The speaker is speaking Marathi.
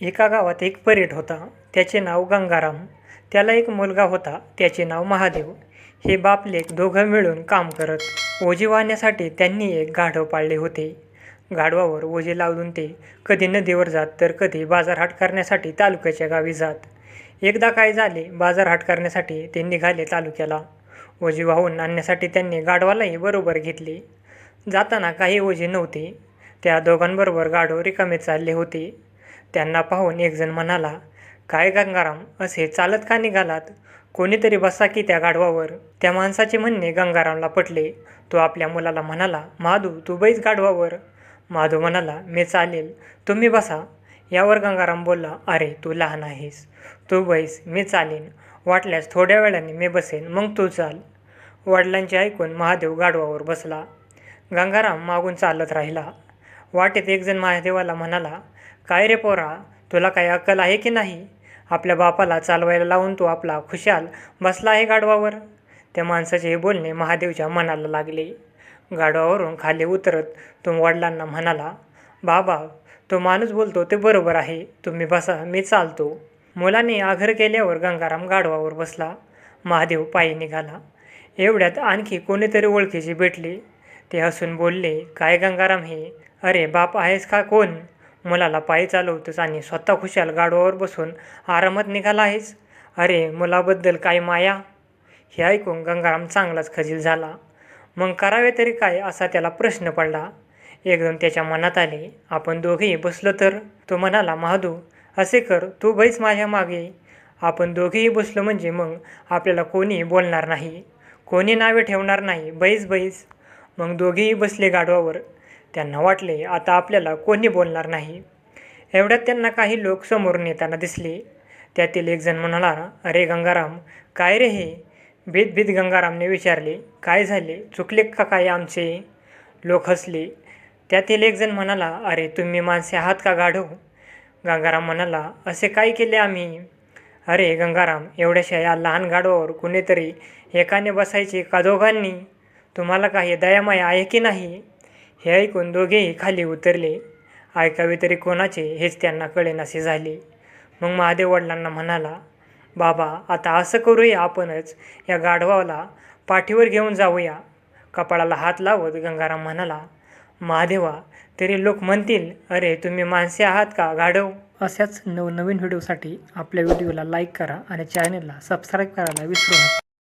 एका गावात एक परीट होता. त्याचे नाव गंगाराम. त्याला एक मुलगा होता. त्याचे नाव महादेव. हे बापलेक दोघं मिळून काम करत ओझी वाहण्यासाठी त्यांनी एक गाढव पाळले होते. गाढवावर ओझे लावून ते कधी नदीवर जात तर कधी बाजारहाट करण्यासाठी तालुक्याच्या गावी जात. एकदा काय झाले बाजारहाट करण्यासाठी ते निघाले तालुक्याला. ओझी वाहून आणण्यासाठी त्यांनी गाढवालाही बरोबर घेतले. जाताना काही ओझे नव्हते. त्या दोघांबरोबर गाढव रिकामे चालले होते. त्यांना पाहून एकजण म्हणाला काय गंगाराम असे चालत का निघालात? कोणीतरी बसा की त्या गाढवावर. त्या माणसाचे म्हणणे गंगारामला पटले. तो आपल्या मुलाला म्हणाला माधू तू बैस गाढवावर. माधू म्हणाला मी चालेल. तुम्ही बसा. यावर गंगाराम बोलला अरे तू लहान आहेस. तू बैस मी चालेन. वाटल्यास थोड्या वेळाने मी बसेन मग तू चाल. वडिलांचे ऐकून महादेव गाढवावर बसला. गंगाराम मागून चालत राहिला. वाटेत एकजण महादेवाला म्हणाला काय रे पोरा तुला काही अक्कल आहे की नाही? आपल्या बापाला चालवायला लावून तू आपला खुशाल बसला आहे गाढवावर. त्या माणसाचे हे बोलणे महादेवच्या मनाला लागले. गाढवावरून खाली उतरत तो वडिलांना म्हणाला बाबा तो माणूस बोलतो ते बरोबर आहे. तुम्ही बसा मी चालतो. मुलाने आघर केल्यावर गंगाराम गाढवावर बसला. महादेव पायी निघाला. एवढ्यात आणखी कोणीतरी ओळखीची भेटली. ते हसून बोलले काय गंगाराम हे? अरे बाप आहेस का कोण? मुलाला पायी चालवतोस आणि स्वतः खुशाल गाडवावर बसून आरामात निघाला आहेस? अरे मुलाबद्दल काय माया? हे ऐकून गंगाराम चांगलाच खजील झाला. मग करावे तरी काय? असा त्याला प्रश्न पडला. एकदम त्याच्या मनात आले आपण दोघेही बसलो तर? तो म्हणाला महादू असे कर तू बैस माझ्या मागे. आपण दोघेही बसलो म्हणजे मग आपल्याला कोणी बोलणार नाही. कोणी नावे ठेवणार नाही. बैस बैस. मग दोघेही बसले गाढवावर. त्यांना वाटले आता आपल्याला कोणी बोलणार नाही. एवढ्यात त्यांना काही लोक समोरून येताना दिसले. त्यातील एकजण म्हणाला अरे गंगाराम काय रे हे? भीत भीत गंगारामने विचारले काय झाले? चुकले का काय आमचे? लोक हसले. त्यातील एकजण म्हणाला अरे तुम्ही माणसे आहात का गाढव? गंगाराम म्हणाला असे काय केले आम्ही? अरे गंगाराम एवढ्याशा या लहान गाढवावर कुणीतरी एकाने बसायचे का दोघांनी? तुम्हाला काही दयामाया आहे की नाही? हे ऐकून दोघेही खाली उतरले. ऐकावे तरी कोणाचे हेच त्यांना कळेनासे झाले. मग महादेव वडिलांना म्हणाला बाबा आता असं करूया आपणच. या गाढवाला पाठीवर घेऊन जाऊया. कपाळाला हात लावत गंगाराम म्हणाला महादेवा तरी लोक म्हणतील अरे तुम्ही माणसे आहात का गाढव? अशाच नवनवीन व्हिडिओसाठी आपल्या व्हिडिओला लाईक करा आणि चॅनलला सबस्क्राईब करायला विसरू नका.